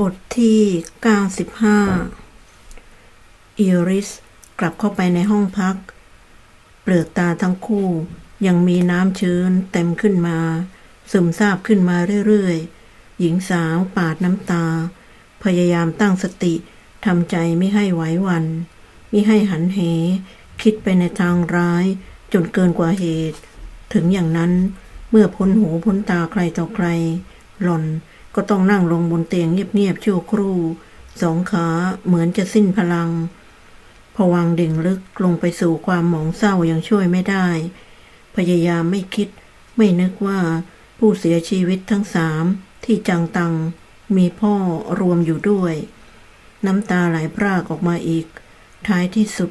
บทที่ 95 อิริสกลับเข้าไปในห้องพัก เปลือกตาทั้งคู่ยังมีน้ำชื้นเต็มขึ้นมา ซึมซาบขึ้นมาเรื่อย ๆ หญิงสาวปาดน้ำตา พยายามตั้งสติทำใจไม่ให้ไหวหวันไม่ให้หันเห คิดไปในทางร้าย จนเกินกว่าเหตุ ถึงอย่างนั้นเมื่อพ้นหูพ้นตาใครต่อใคร หล่อน ก็ต้องนั่งลงบนเตียงเงียบๆชั่วครู่ สองขาเหมือนจะสิ้นพลังผวังดิ่งลึกลงไปสู่ความหมองเศร้ายังช่วยไม่ได้ พยายามไม่คิด ไม่นึกว่าผู้เสียชีวิตทั้งสามที่จังตัง มีพ่อรวมอยู่ด้วย น้ำตาไหลพรากออกมาอีก ท้ายที่สุด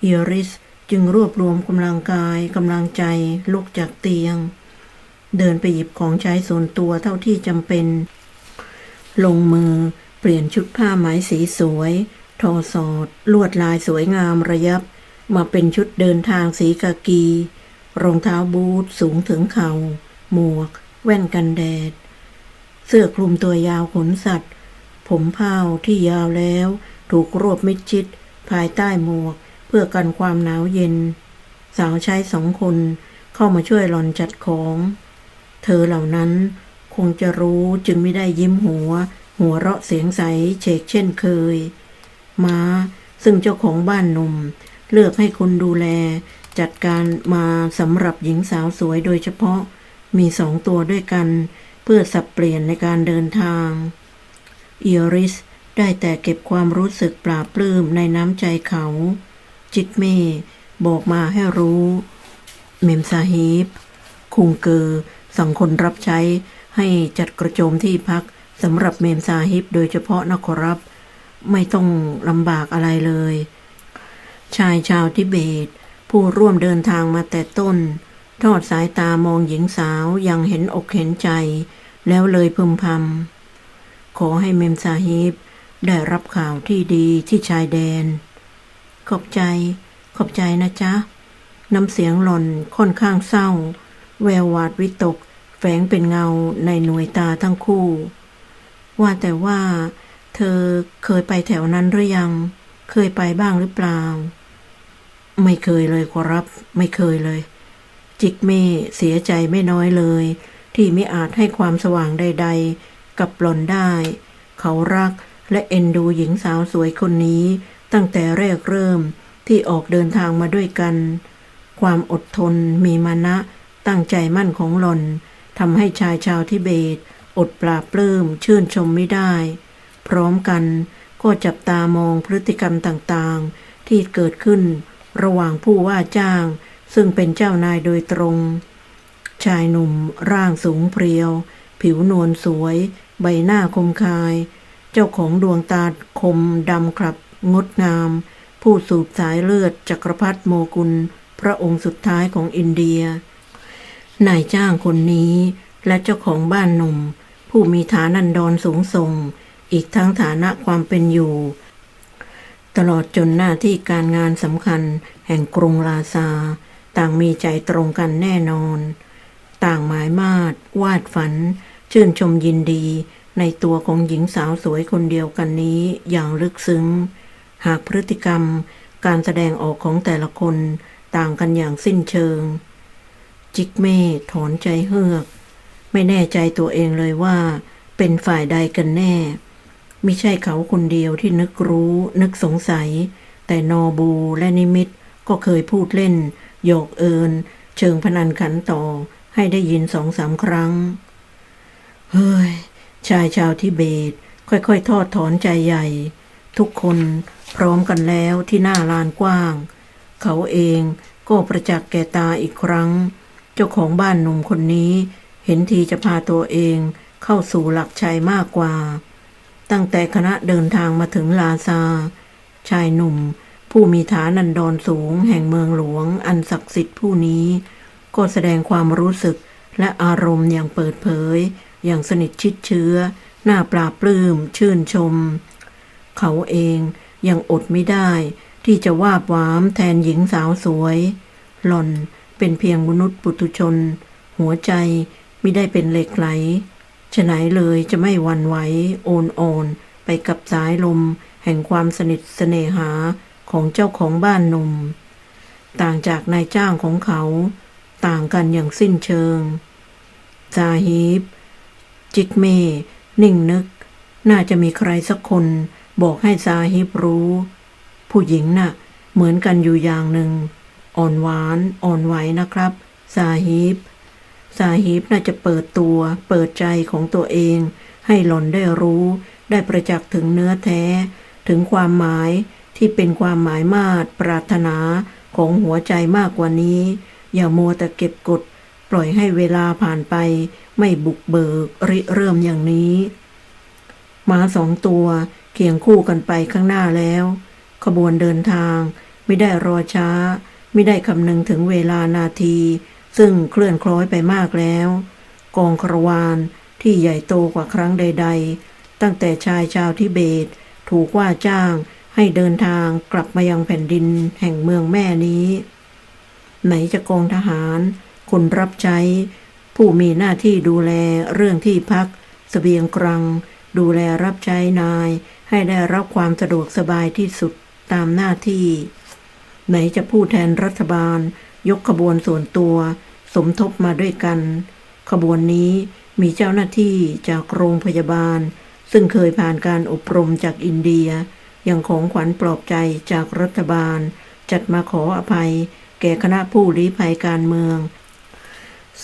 เอริสจึงรวบรวมกำลังกายกำลังใจลุกจากเตียง เดินไปหยิบของใช้ส่วนตัวเท่าที่จำเป็น ลงมือเปลี่ยนชุดผ้าไหมสีสวย ทอสอด ลวดลายสวยงามระยับ มาเป็นชุดเดินทางสีกากี รองเท้าบูทสูงถึงเขา่า หมวก แว่นกันแดด เสื้อคลุมตัวยาวขนสัตว์ ผมเผาที่ยาวแล้ว ถูกรวบมิดชิด ภายใต้หมวก เพื่อกันความหนาวเย็น สาวใช้สองคนเข้ามาช่วยหล่อนจัดของ ธอเหล่านั้นคงจะรู้จึงไม่ได้ยิ้มหัว หัวเราะเสียงใสเฉกเช่นเคย ม้าซึ่งเจ้าของบ้านหนุ่ม เลือกให้คนดูแล จัดการมาสำหรับหญิงสาวสวยโดยเฉพาะมีสองตัวด้วยกัน เพื่อสับเปลี่ยนในการเดินทางเอิริสได้แต่เก็บความรู้สึกปราบปลื้มในน้ำใจเขา จิตเม่บอกมาให้รู้ เมมซาฮีบคุงเกอ สั่งคนรับใช้ให้จัดกระโจมที่พักสำหรับเมมซาฮิบโดยเฉพาะนะขอรับ ไม่ต้องลำบากอะไรเลย ชายชาวทิเบต ผู้ร่วมเดินทางมาแต่ต้น ทอดสายตามองหญิงสาวยังเห็นอกเห็นใจ แล้วเลยพึมพำขอให้เมมซาฮิบได้รับข่าวที่ดีที่ชายแดน ขอบใจ ขอบใจนะจ๊ะ น้ำเสียงหล่นค่อนข้างเศร้า แวววาดวิตก แฝงเป็นเงาในหน่วยตาทั้งคู่ ว่าแต่ว่า เธอเคยไปแถวนั้นหรือยัง เคยไปบ้างหรือเปล่า ไม่เคยเลยขอรับ ไม่เคยเลย จิกเม่เสียใจไม่น้อยเลย ที่ไม่อาจให้ความสว่างใด ๆ กับหล่อนได้ เขารักและเอ็นดูหญิงสาวสวยคนนี้ ตั้งแต่แรกเริ่มที่ออกเดินทางมาด้วยกัน ความอดทนมีมานะ ตั้งใจมั่นของหลอนทำให้ชายชาวทิเบต อดปราปลื้มชื่นชมไม่ได้ พร้อมกันก็จับตามองพฤติกรรมต่างๆ ที่เกิดขึ้นระหว่างผู้ว่าจ้าง ซึ่งเป็นเจ้านายโดยตรง ชายหนุ่มร่างสูงเพรียว ผิวนวลสวย ใบหน้าคมคาย เจ้าของดวงตาคมดำครับ งดงาม ผู้สูบสายเลือดจักรพรรดิโมกุล พระองค์สุดท้ายของอินเดีย นายจ้างคนนี้และเจ้าของบ้านหนุ่ม ผู้มีฐานันดรสูงส่ง อีกทั้งฐานะความเป็นอยู่ ตลอดจนหน้าที่การงานสำคัญแห่งกรุงลาซา ต่างมีใจตรงกันแน่นอน ต่างหมายมาดวาดฝัน ชื่นชมยินดีในตัวของหญิงสาวสวยคนเดียวกันนี้อย่างลึกซึ้ง หากพฤติกรรมการแสดงออกของแต่ละคนต่างกันอย่างสิ้นเชิง จิกเม่ถอนใจเฮือก ไม่แน่ใจตัวเองเลยว่า เป็นฝ่ายใดกันแน่ ไม่ใช่เขาคนเดียวที่นึกรู้นึกสงสัย แต่นอบูและนิมิตก็เคยพูดเล่นโยกเอิน เชิงพนันขันต่อ ให้ได้ยินสองสามครั้ง เฮ้ย ชายชาวทิเบต ค่อยๆ ทอดถอนใจใหญ่ ทุกคนพร้อมกันแล้วที่หน้าลานกว้าง เขาเองก็ประจักษ์แก่ตาอีกครั้ง เจ้าของบ้านหนุ่มคนนี้ เห็นทีจะพาตัวเองเข้าสู่หลักชัยมากกว่า ตั้งแต่คณะเดินทางมาถึงลาซา ชายหนุ่ม ผู้มีฐานันดรสูงแห่งเมืองหลวง อันศักดิ์สิทธิ์ผู้นี้ ก็แสดงความรู้สึกและอารมณ์อย่างเปิดเผย อย่างสนิทชิดเชื้อ หน้าปราบปลื้ม ชื่นชม เขาเองยังอดไม่ได้ ที่จะวาบหวามแทนหญิงสาวสวย หล่อน เป็นเพียงมนุษย์ปุถุชน หัวใจไม่ได้เป็นเหล็กไหลฉะไหนเลยจะไม่วันไหวโอนโอนไปกับสายลม แห่งความสนิทเสน่หาของเจ้าของบ้านหนุ่มต่างจากนายจ้างของเขา ต่างกันอย่างสิ้นเชิงซาฮีบ จิกเม นิ่งนึก น่าจะมีใครสักคนบอกให้ซาฮิบรู้ ผู้หญิงน่ะ เหมือนกันอยู่อย่างหนึ่ง อ่อนหวานอ่อนไหวนะครับซาฮิบซาฮิบน่าจะเปิดตัว เปิดใจของตัวเอง ให้หล่อนได้รู้ ได้ประจักษ์ถึงเนื้อแท้ ถึงความหมายที่เป็นความหมายมาตรปรารถนาของหัวใจมากกว่านี้ อย่ามัวแต่เก็บกด ปล่อยให้เวลาผ่านไป ไม่บุกเบิกริเริ่มอย่างนี้หมาสองตัวเคียงคู่กันไปข้างหน้าแล้ว ขบวนเดินทางไม่ได้รอช้า ไม่ได้คำนึงถึงเวลานาที ซึ่งเคลื่อนคล้อยไปมากแล้ว กองคารวานที่ใหญ่โตกว่าครั้งใด ๆ ตั้งแต่ชายชาวทิเบต ถูกว่าจ้างให้เดินทางกลับมายังแผ่นดินแห่งเมืองแม่นี้ ไหนจะกองทหาร คนรับใช้ ผู้มีหน้าที่ดูแลเรื่องที่พักสเสบียงกรัง ดูแลรับใช้นาย ให้ได้รับความสะดวกสบายที่สุดตามหน้าที่ ไหนจะผู้แทนรัฐบาล ยกขบวนส่วนตัว สมทบมาด้วยกัน ขบวนนี้มีเจ้าหน้าที่จากโรงพยาบาล ซึ่งเคยผ่านการอบรมจากอินเดีย อย่างของขวัญปลอบใจจากรัฐบาล จัดมาขออภัย แก่คณะผู้ลี้ภัยการเมือง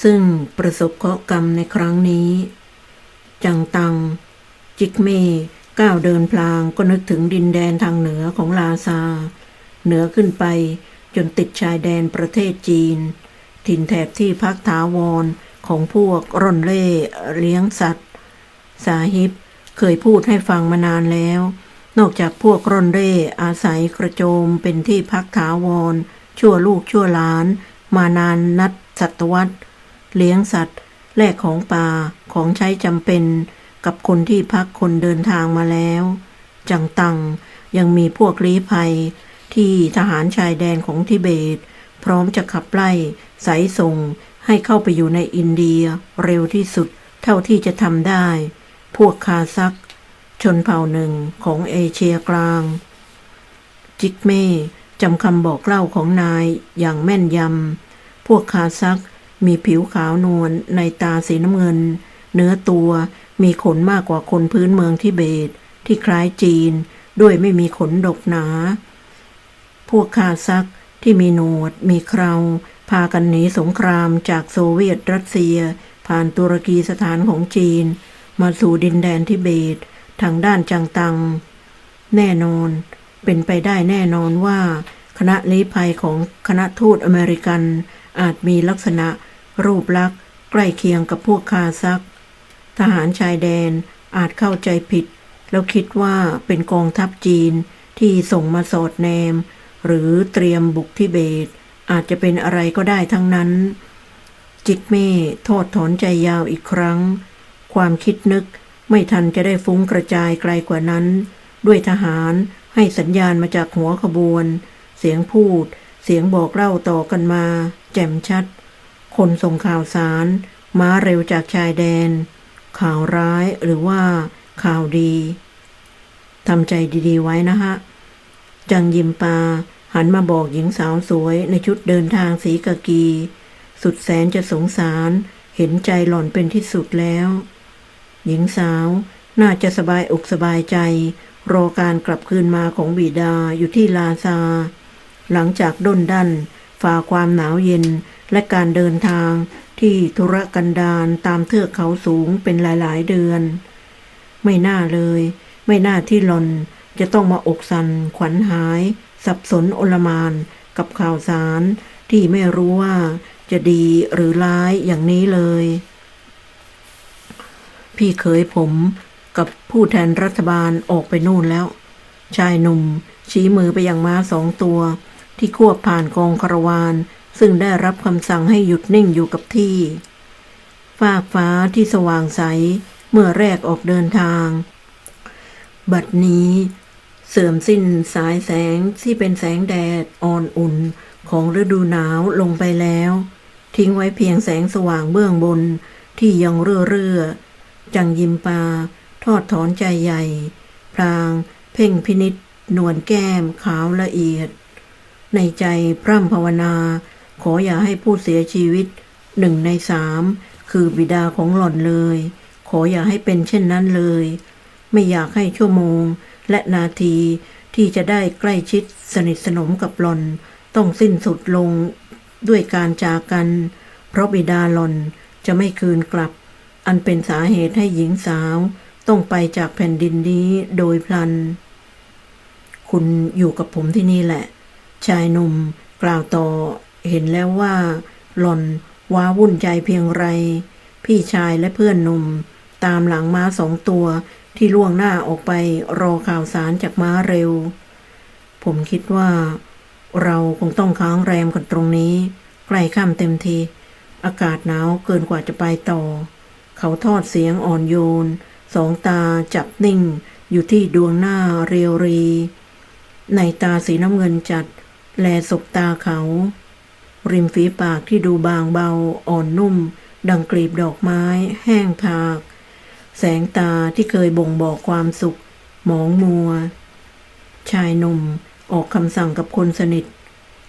ซึ่งประสบเคราะห์กรรมในครั้งนี้ จังตัง จิกเมก้าวเดินพลางก็นึกถึงดินแดนทางเหนือของลาซา เหนือขึ้นไปจนติดชายแดนประเทศจีน ถิ่นแถบที่พักถาวรของพวกร่อนเล่เลี้ยงสัตว์ สาฮิบเคยพูดให้ฟังมานานแล้ว นอกจากพวกร่อนเร่อาศัยกระโจมเป็นที่พักถาวร ชั่วลูกชั่วหลาน มานานนัดศตวรรษ เลี้ยงสัตว์ แลกของป่าของใช้จำเป็นกับคนที่พักคนเดินทางมาแล้ว จังตังยังมีพวกลี้ภัย ที่ทหารชายแดนของทิเบต พร้อมจะขับไล่สายส่งให้เข้าไปอยู่ในอินเดียเร็วที่สุดเท่าที่จะทำได้ พวกคาซัก ชนเผ่าหนึ่งของเอเชียกลาง จิกเม่จำคำบอกเล่าของนายอย่างแม่นยำ พวกคาซักมีผิวขาวนวลในตาสีน้ำเงิน เนื้อตัวมีขนมากกว่าคนพื้นเมืองทิเบต ที่คล้ายจีน ด้วยไม่มีขนดกหนา พวกคาซักที่มีหนวดมีเคราพากันหนีสงครามจากโซเวียตรัสเซีย ผ่านตุรกีสถานของจีน มาสู่ดินแดนทิเบต ทางด้านจังตัง แน่นอน เป็นไปได้แน่นอนว่า คณะลี้ภัยของคณะทูตอเมริกัน อาจมีลักษณะ รูปลักษณ์ ใกล้เคียงกับพวกคาซัก ทหารชายแดนอาจเข้าใจผิด แล้วคิดว่าเป็นกองทัพจีนที่ส่งมาสอดแนม หรือเตรียมบุกทิเบต อาจจะเป็นอะไรก็ได้ทั้งนั้น จิกเม่โทษถอนใจยาวอีกครั้ง ความคิดนึกไม่ทันจะได้ฟุ้งกระจายไกลกว่านั้น ด้วยทหารให้สัญญาณมาจากหัวขบวน เสียงพูด เสียงบอกเล่าต่อกันมา แจ่มชัด คนส่งข่าวสาร ม้าเร็วจากชายแดน ข่าวร้ายหรือว่า ข่าวดีทำใจดีๆไว้นะฮะ จังยิมปา หันมาบอกหญิงสาวสวยในชุดเดินทางสีกากี สุดแสนจะสงสาร เห็นใจหล่อนเป็นที่สุดแล้ว หญิงสาวน่าจะสบายอกสบายใจ รอการกลับคืนมาของบิดาอยู่ที่ลาซา หลังจากด้นดันฝ่าความหนาวเย็นและการเดินทางที่ธุรกันดารตามเทือกเขาสูงเป็นหลายๆเดือน ไม่น่าเลย ไม่น่าที่หลอนจะต้องมาอกสันขวัญหาย สับสนโอลมานกับข่าวสารที่ไม่รู้ว่าจะดีหรือร้ายอย่างนี้เลย พี่เคยผมกับผู้แทนรัฐบาลออกไปนู่นแล้ว ชายหนุ่ม ชี้มือไปอยังม้าสองตัว ที่ควบผ่านกองคารวานซึ่งได้รับคำสั่งให้หยุดนิ่งอยู่กับที่ฟากฟ้าที่สว่างใสเมื่อแรกออกเดินทาง บัดนี้ เสื่อมสิ้นสายแสงที่เป็นแสงแดดอ่อนอุ่นของฤดูหนาวลงไปแล้ว ทิ้งไว้เพียงแสงสว่างเบื้องบนที่ยังเรื่อเรื่อจังยิมปา ทอดถอนใจใหญ่พลาง เพ่งพินิษนวลแก้มขาวละเอียด ในใจพร่ำภาวนา ขออย่าให้ผู้เสียชีวิตหนึ่งในสามคือบิดาของหล่อนเลย ขออย่าให้เป็นเช่นนั้นเลย ไม่อยากให้ชั่วโมง และนาทีที่จะได้ใกล้ชิดสนิทสนมกับหลอน ต้องสิ้นสุดลงด้วยการจากกัน เพราะบิดาหลอนจะไม่คืนกลับ อันเป็นสาเหตุให้หญิงสาว ต้องไปจากแผ่นดินนี้โดยพลัน คุณอยู่กับผมที่นี่แหละ ชายหนุ่มกล่าวต่อเห็นแล้วว่าหล่อนว้าวุ่นใจเพียงไร พี่ชายและเพื่อนหนุ่ม ตามหลังม้าสองตัว ที่ล่วงหน้าออกไปรอข่าวสารจากม้าเร็ว ผมคิดว่า เราคงต้องค้างแรมกันตรงนี้ ใกล้ค่ำเต็มที อากาศหนาวเกินกว่าจะไปต่อ เขาทอดเสียงอ่อนโยน สองตาจับนิ่งอยู่ที่ดวงหน้าเรียวรี ในตาสีน้ำเงินจัด แลสบตาเขา ริมฝีปากที่ดูบางเบาอ่อนนุ่ม ดังกลีบดอกไม้ แห้งผาก แสงตาที่เคยบ่งบอกความสุข หมองมัว ชายหนุ่มออกคำสั่งกับคนสนิท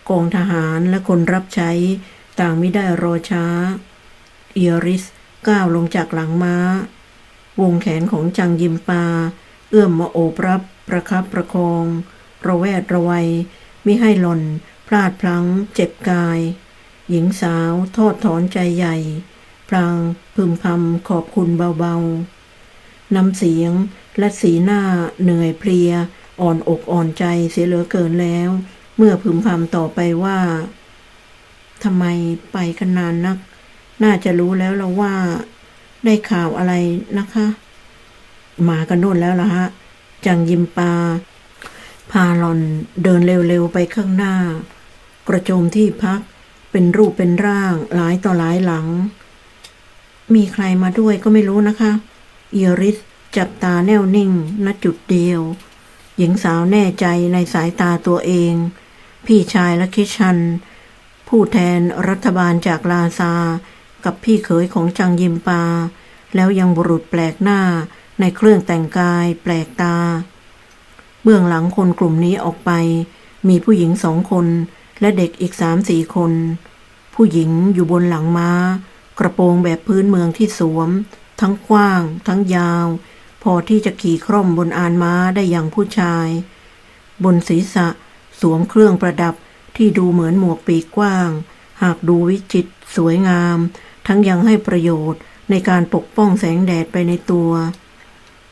กองทหารและคนรับใช้ต่างไม่ได้รอช้า เอียริสก้าวลงจากหลังม้า วงแขนของจังยิมปา เอื้อมมาโอบรับ ประคับประคอง ระแวดระวัยมิให้หล่น พลาดพลั้ง เจ็บกาย หญิงสาวทอดถอนใจใหญ่ พลางพึมพำขอบคุณเบาๆ น้ำเสียง และสีหน้าเหนื่อยเพลีย อ่อนอกอ่อนใจเสียเหลือเกินแล้ว เมื่อพึมพำต่อไปว่าทำไมไปกันนานนัก น่าจะรู้แล้วละว่า ได้ข่าวอะไรนะคะมากันโน่นแล้วละฮะ จังยิมปา พาหลอนเดินเร็วๆไปข้างหน้า กระโจมที่พักเป็นรูปเป็นร่างหลายต่อหลายหลัง มีใครมาด้วยก็ไม่รู้นะคะ อียริสจับตาแน่วนิ่งณจุดเดียว หญิงสาวแน่ใจในสายตาตัวเอง พี่ชายและคิชัน ผู้แทนรัฐบาลจากลาซา กับพี่เขยของจังยิมปา แล้วยังบุรุษแปลกหน้าในเครื่องแต่งกายแปลกตา เบื้องหลังคนกลุ่มนี้ออกไป มีผู้หญิงสองคนและเด็กอีกสามสี่คน ผู้หญิงอยู่บนหลังม้า กระโปรงแบบพื้นเมืองที่สวม ทั้งกว้าง ทั้งยาว พอที่จะขี่คร่อมบนอานม้าได้อย่างผู้ชาย บนศีรษะสวมเครื่องประดับที่ดูเหมือนหมวกปีกกว้าง หากดูวิจิต สวยงาม ทั้งยังให้ประโยชน์ในการปกป้องแสงแดดไปในตัว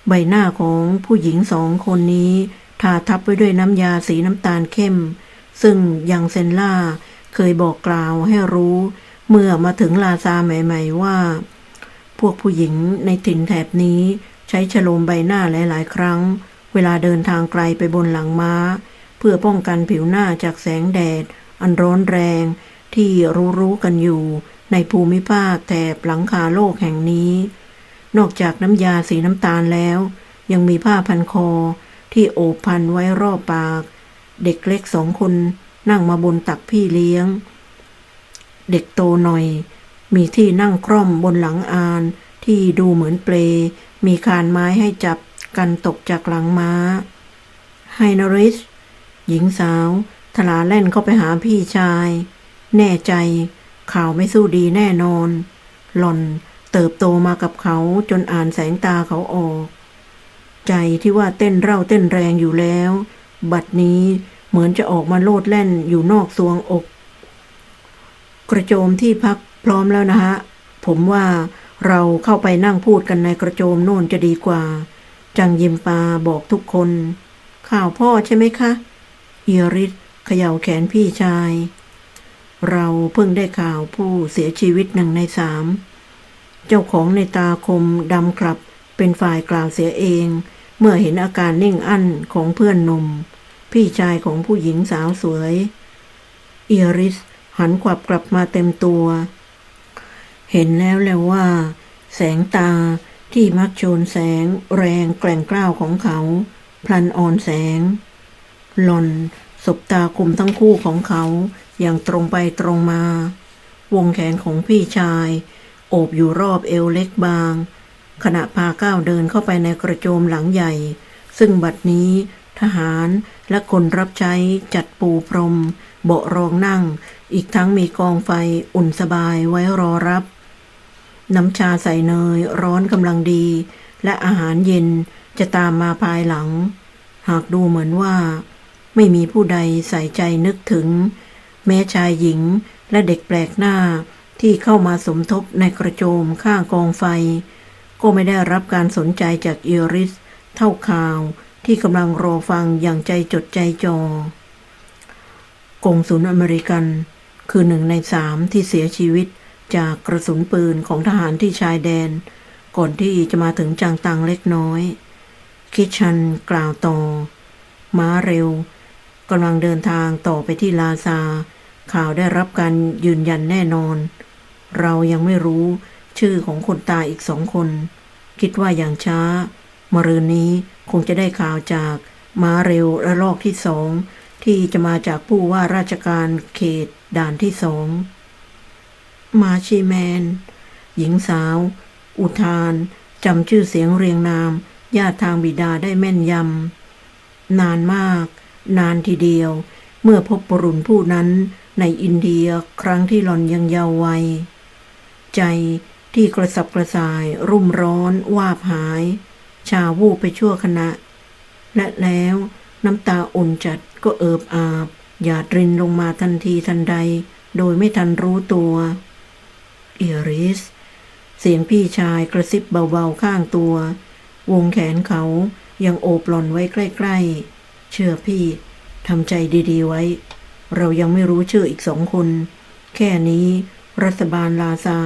ใบหน้าของผู้หญิงสองคนนี้ทาทับไว้ด้วยน้ำยาสีน้ำตาลเข้ม ซึ่งยังเซนล่าเคยบอกกล่าวให้รู้ เมื่อมาถึงลาซาใหม่ ๆ ว่า วกผู้หญิงในถิ่นแถบนี้ใช้ฉลมใบหน้าหลาย ๆ ครั้ง เวลาเดินทางไกลไปบนหลังม้า เพื่อป้องกันผิวหน้าจากแสงแดด อันร้อนแรง ที่รู้ๆกันอยู่ในภูมิภาคแถบหลังคาโลกแห่งนี้ นอกจากน้ำยาสีน้ำตาลแล้ว ยังมีผ้าพันคอที่โอบพันไว้รอบปาก เด็กเล็กสองคนนั่งมาบนตักพี่เลี้ยง เด็กโตหน่อย มีที่นั่งคร่อมบนหลังอาน ที่ดูเหมือนเปล มีคานไม้ให้จับกันตกจากหลังม้า ไฮนอริส หญิงสาวทลาแล่นเข้าไปหาพี่ชาย แน่ใจ ข่าวไม่สู้ดีแน่นอน หล่อนเติบโตมากับเขาจนอ่านแสงตาเขาออก ใจที่ว่าเต้นเร่าเต้นแรงอยู่แล้ว บัดนี้เหมือนจะออกมาโลดแล่นอยู่นอกซวงอก กระโจมที่พัก พร้อมแล้วนะฮะ ผมว่าเราเข้าไปนั่งพูดกันในกระโจมโน่นจะดีกว่า จังยิมปาบอกทุกคน ข่าวพ่อใช่ไหมคะเอียริสเขย่าแขนพี่ชาย เราเพิ่งได้ข่าวผู้เสียชีวิตหนึ่งในสามเจ้าของในตาคมดำกลับเป็นฝ่ายกล่าวเสียเอง เมื่อเห็นอาการนิ่งอั้นของเพื่อนหนุ่มพี่ชายของผู้หญิงสาวสวย เอียริสหันขวับกลับมาเต็มตัว เห็นแล้วแล้วว่า แสงตาที่มักโชนแสงแรงแกล่งกล้าวของเขา พลันอ่อนแสง หล่นสบตาคุมทั้งคู่ของเขาอย่างตรงไปตรงมา วงแขนของพี่ชาย โอบอยู่รอบเอวเล็กบาง ขณะพาก้าวเดินเข้าไปในกระโจมหลังใหญ่ ซึ่งบัดนี้ทหารและคนรับใช้จัดปูพรม เบาะรองนั่ง อีกทั้งมีกองไฟอุ่นสบายไว้รอรับ น้ำชาใส่เนยร้อนกำลังดี และอาหารเย็นจะตามมาภายหลัง หากดูเหมือนว่า ไม่มีผู้ใดใส่ใจนึกถึง แม้ชายหญิงและเด็กแปลกหน้าที่เข้ามาสมทบในกระโจมข้างกองไฟ ก็ไม่ได้รับการสนใจจากเอริส เท่าข่าวที่กำลังรอฟังอย่างใจจดใจจอกงสุลอเมริกัน คือหนึ่งในสามที่เสียชีวิต จากกระสุนปืนของทหารที่ชายแดน ก่อนที่จะมาถึงจางตังเล็กน้อย คิดชันกล่าวต่อ ม้าเร็วกำลังเดินทางต่อไปที่ลาซา ข่าวได้รับการยืนยันแน่นอน เรายังไม่รู้ชื่อของคนตายอีกสองคน คิดว่าอย่างช้ามรืนนี้คงจะได้ข่าวจากม้าเร็วระลอกที่สองที่จะมาจากผู้ว่าราชการเขตด่านที่สอง มาชีแมน หญิงสาว อุทานจำชื่อเสียงเรียงนามญาติทางบิดาได้แม่นยำ นานมาก นานทีเดียว เมื่อพบปรุณผู้นั้นในอินเดียครั้งที่หล่อนยังเยาว์วัย ใจที่กระสับกระส่าย รุ่มร้อนวาบหาย ชาวูบไปชั่วขณะ และแล้วน้ำตาอุ่นจัดก็เอิบอาบ หยาดรินลงมาทันทีทันใด โดยไม่ทันรู้ตัว เอริส เสียงพี่ชายกระซิบเบาๆข้างตัว วงแขนเขายังโอบหล่อนไว้ใกล้ๆ เชื่อพี่ทำใจดีๆไว้ เรายังไม่รู้ชื่ออีกสองคน แค่นี้รัฐบาลลาซา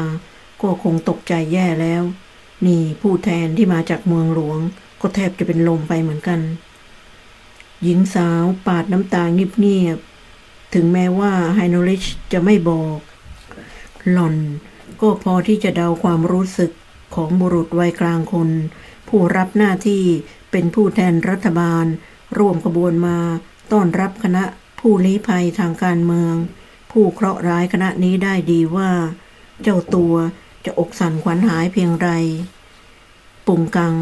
ก็คงตกใจแย่แล้ว นี่ผู้แทนที่มาจากเมืองหลวง ก็แทบจะเป็นลมไปเหมือนกัน หญิงสาวปาดน้ำตาเงียบๆถึงแม้ว่าไฮโนริชจะไม่บอก หล่อน ก็พอที่จะเดาความรู้สึกของบุรุษวัยกลางคน ผู้รับหน้าที่เป็นผู้แทนรัฐบาล ร่วมขบวนมาต้อนรับคณะผู้ลี้ภัยทางการเมือง ผู้เคราะห์ร้ายคณะนี้ได้ดีว่า เจ้าตัวจะอกสั่นขวัญหายเพียงไร ปุงกัง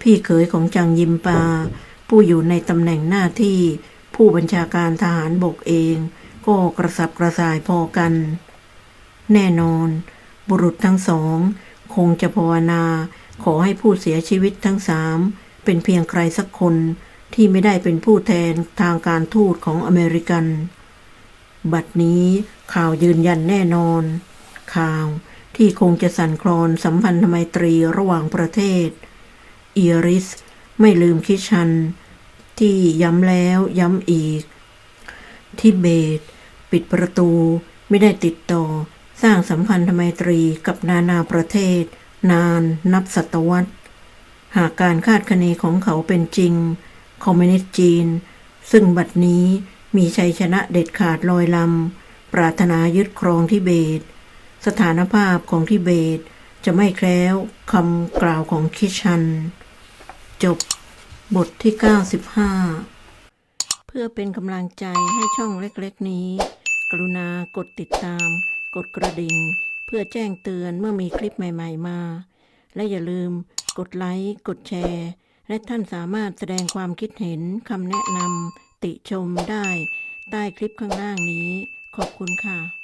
พี่เขยของจังยิมปา ผู้อยู่ในตำแหน่งหน้าที่ผู้บัญชาการทหารบกเอง ก็กระสับกระส่ายพอกัน แน่นอน บุรุษทั้งสอง คงจะภาวนา ขอให้ผู้เสียชีวิตทั้งสามเป็นเพียงใครสักคนที่ไม่ได้เป็นผู้แทนทางการทูตของอเมริกัน บัดนี้ข่าวยืนยันแน่นอน ข่าวที่คงจะสั่นคลอนสัมพันธไมตรีระหว่างประเทศ เอริส ไม่ลืมคิชัน ที่ย้ำแล้วย้ำอีกทิเบต ปิดประตูไม่ได้ติดต่อ สร้างสัมพันธไมตรีกับนานาประเทศ นานนับศตวรรษ หากการคาดคะเนของเขาเป็นจริง คอมมิวนิสต์จีน ซึ่งบัดนี้มีชัยชนะเด็ดขาดลอยลำ ปรารถนายึดครองทิเบต สถานภาพของทิเบตจะไม่แคล้วคำกล่าวของคิชัน จบบทที่ 95 เพื่อเป็นกำลังใจให้ช่องเล็กๆนี้ กรุณากดติดตาม กดกระดิ่ง เพื่อแจ้งเตือนเมื่อมีคลิปใหม่ ๆ มา และอย่าลืม กดไลค์กดแชร์ และท่านสามารถแสดงความคิดเห็นคำแนะนำติชมได้ ใต้คลิปข้างล่างนี้ ขอบคุณค่ะ